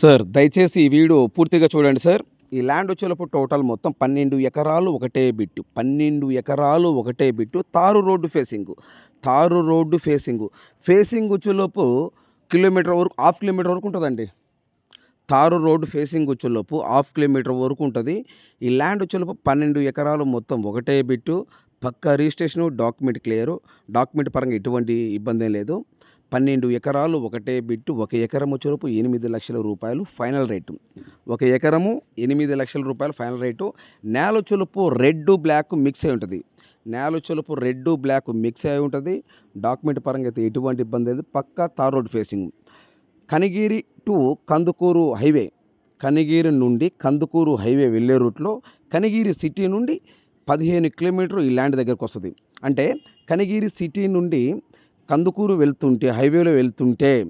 Sir దయచేసి ఈ video పూర్తిగా చూడండి సార్. ఈ ల్యాండ్ వచ్చేలోపు టోటల్ మొత్తం పన్నెండు ఎకరాలు ఒకటే బిట్టు. పన్నెండు ఎకరాలు ఒకటే బిట్టు. తారు రోడ్డు ఫేసింగ్. తారు రోడ్డు ఫేసింగ్. ఫేసింగ్ వచ్చేలోపు కిలోమీటర్ వరకు హాఫ్ కిలోమీటర్ వరకు ఉంటుందండి. తారు రోడ్డు ఫేసింగ్ వచ్చేలోపు హాఫ్ కిలోమీటర్ వరకు ఉంటుంది. ఈ ల్యాండ్ వచ్చేలోపు పన్నెండు ఎకరాలు మొత్తం ఒకటే బిట్టు. పక్క రిజిస్ట్రేషను డాక్యుమెంట్ క్లియరు. డాక్యుమెంట్ పరంగా ఎటువంటి ఇబ్బంది లేదు. పన్నెండు ఎకరాలు ఒకటే బిట్టు ఒక ఎకరము వచ్చేలోపు ఎనిమిది లక్షల రూపాయలు ఫైనల్ రేటు. ఒక ఎకరము ఎనిమిది లక్షల రూపాయలు ఫైనల్ రేటు. నేల చొలుపు రెడ్ బ్లాక్ మిక్స్ అయి ఉంటుంది. నేల చొలుపు రెడ్ బ్లాక్ మిక్స్ అయి ఉంటుంది. డాక్యుమెంట్ పరంగా అయితే ఎటువంటి ఇబ్బంది లేదు. పక్కా tar road facing. Kanigiri to Kandukur highway. Kanigiri నుండి కందుకూరు హైవే వెళ్ళే రూట్లో కనిగిరి సిటీ నుండి పదిహేను కిలోమీటర్ ఈ ల్యాండ్ దగ్గరకు వస్తుంది. అంటే కనిగిరి సిటీ నుండి కందుకూరు వెళ్తుంటే హైవేలో వెళ్తుంటే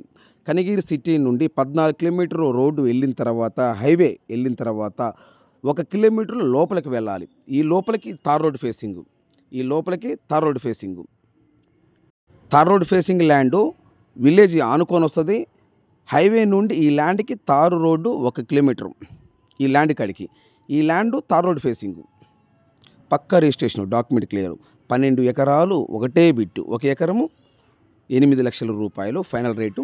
కనిగిరి సిటీ నుండి పద్నాలుగు కిలోమీటర్ రోడ్డు వెళ్ళిన తర్వాత హైవే వెళ్ళిన తర్వాత ఒక కిలోమీటర్ లోపలికి వెళ్ళాలి. ఈ లోపలికి తార్ రోడ్ ఫేసింగ్. ఈ లోపలికి tar road facing. Tar road facing land village ఆనుకొని వస్తుంది. హైవే నుండి ఈ ల్యాండ్కి తారు రోడ్డు ఒక కిలోమీటర్. ఈ ల్యాండ్ కాడికి. ఈ ల్యాండ్ తార్ రోడ్ ఫేసింగ్. పక్క రిజిస్ట్రేషన్ డాక్యుమెంట్ క్లియర్. పన్నెండు ఎకరాలు ఒకటే బిట్టు. ఒక ఎకరము ఎనిమిది లక్షల రూపాయలు ఫైనల్ రేటు.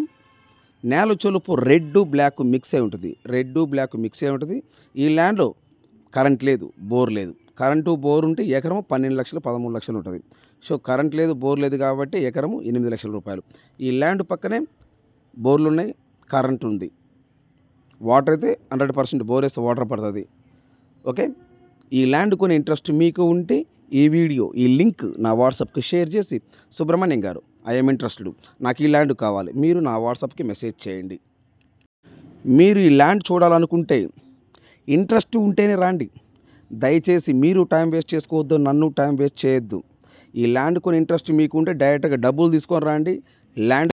నేల చొలుపు రెడ్ బ్లాక్ మిక్స్ అయి ఉంటుంది. రెడ్ బ్లాక్ మిక్స్ అయి ఉంటుంది. ఈ ల్యాండ్లో కరెంట్ లేదు బోర్ లేదు. కరెంటు బోర్ ఉంటే ఎకరము పన్నెండు లక్షలు పదమూడు లక్షలు ఉంటుంది. సో కరెంట్ లేదు బోర్ లేదు కాబట్టి ఎకరము ఎనిమిది లక్షల రూపాయలు. ఈ ల్యాండ్ పక్కనే బోర్లు ఉన్నాయి కరెంట్ ఉంది. వాటర్ అయితే హండ్రెడ్ పర్సెంట్ బోర్ వేస్తే వాటర్ పడుతుంది. ఓకే? ఈ ల్యాండ్ కొని ఇంట్రెస్ట్ మీకు ఉంటే ఈ వీడియో ఈ లింక్ నా వాట్సాప్కి షేర్ చేసి సుబ్రహ్మణ్యం గారు ఐఎమ్ ఇంట్రెస్టెడ్. నాకు ఈ ల్యాండ్ కావాలి. మీరు నా వాట్సాప్కి మెసేజ్ చేయండి. మీరు ఈ ల్యాండ్ చూడాలనుకుంటే ఇంట్రెస్ట్ ఉంటేనే రండి. దయచేసి మీరు టైం వేస్ట్ చేసుకోవద్దు నన్ను టైం వేస్ట్ చేయొద్దు. ఈ ల్యాండ్ కొని ఇంట్రెస్ట్ మీకు ఉంటే డైరెక్ట్గా డబ్బులు తీసుకొని రండి. ల్యాండ్